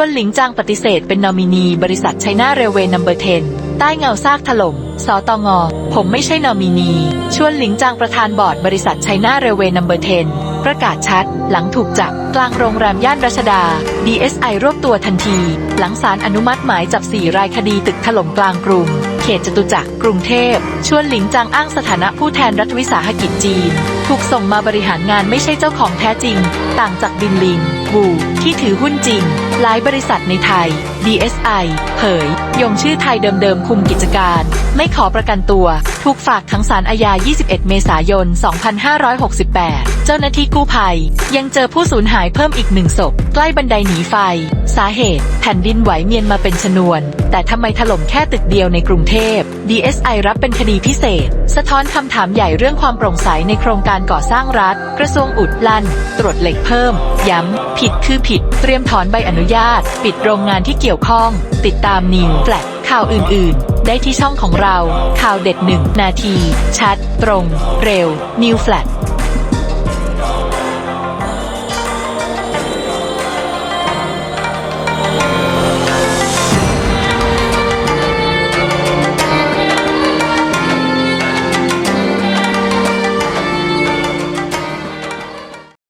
วนหลิงจางปฏิเสธเป็นนอมินี บริษัทไชน่าเรลเวย์นัมเบอร์10ใต้เงาซากถล่ม สตงผมไม่ใช่นอมินี ชวนหลิงจางประธานบอร์ดบริษัทไชน่าเรลเวย์นัมเบอร์10ประกาศชัด หลังถูกจับ กลางโรงแรมย่านรัชดา DSI รวบตัวทันที หลังศาลอนุมัติหมายจับ 4 รายคดีตึกถล่มกลางกรุง เขตจตุจักร กรุงเทพ ชวนหลิงจางอ้างสถานะผู้แทนรัฐวิสาหกิจจีน ถูกส่งมาบริหารงานไม่ใช่เจ้าของแท้จริง ต่างจากบินลิงวูที่ถือหุ้นจริง หลายบริษัทในไทย DSI เผย ยงชื่อไทยเดิมๆ คุมกิจการ ไม่ขอประกันตัว ถูกฝากขังสารอาญา 21 เมษายน 2568 เจ้าหน้าที่กู้ภัย ยังเจอผู้สูญหายเพิ่มอีกหนึ่งศพ ใกล้บันไดหนีไฟ สาเหตุ แผ่นดินไหวเมียนมาเป็นชนวน แต่ทำไมถล่มแค่ตึกเดียวในกรุงเทพ DSI รับเป็นคดีพิเศษ สะท้อนคำถามใหญ่เรื่องความโปร่งใสในโครงการก่อสร้างรัฐ กระทรวงอุดลันตรวจเหล็กเพิ่ม ย้ำ ผิดคือผิด เตรียมถอนใบอนุญาต ปิดโรงงานที่เกี่ยวข้อง ติดตามนิวแฟลกข่าวอื่น ๆ ได้ที่ช่องของเรา ข่าวเด็ดหนึ่งนาที ชัด ตรง เร็วนิวแฟลก